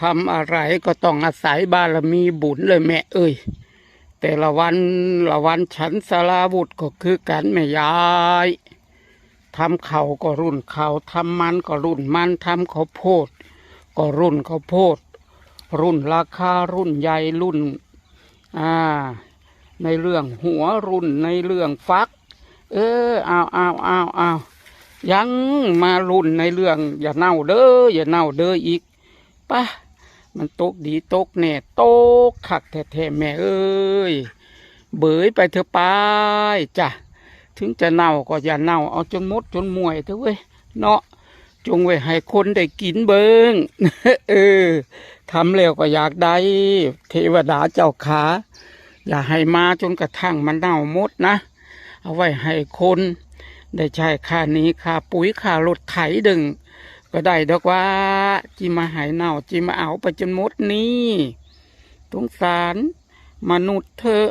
ทำอะไรก็ต้องอาศัยบารมีบุญเลยแม่เอ้ย แต่ละวันละวันฉันสาราบุตรก็คือกันแม่ยายทำเขาก็รุ่นเขาทำมันก็รุ่นมันทำข้าวโพด ก็รุ่นข้าวโพด รุ่นราคารุ่นใหญ่รุ่นอ่าในเรื่องหัวรุ่นในเรื่องฟัก เออเอาเอาเอาเอายังมารุ่นในเรื่องอย่าเน่าเด้ออย่าเน่าเด้ออีกปะ มันตกดีตกแน่ตกขักแท้ๆแม่เอ้ย เบยไปเถอะไปจ้ะ ถึงจะเน่าก็อย่าเน่าเอาจนมดจนมวยเถอะเว้ยเนาะจงไว้ให้คนได้กินเบิงเออทำแล้วก็อยากได้ เทวดาเจ้าขา อย่าให้มาจนกระทั่งมันเน่าหมดนะ เอาไว้ให้คน ได้ใช้ค่านี้ค่าปุ๋ยค่ารถไถดึง ก็ได้ดอกว่าจิมาหายเน่าจิมาเอาไปจนหมดนี่สงสาร มนุษย์เธอ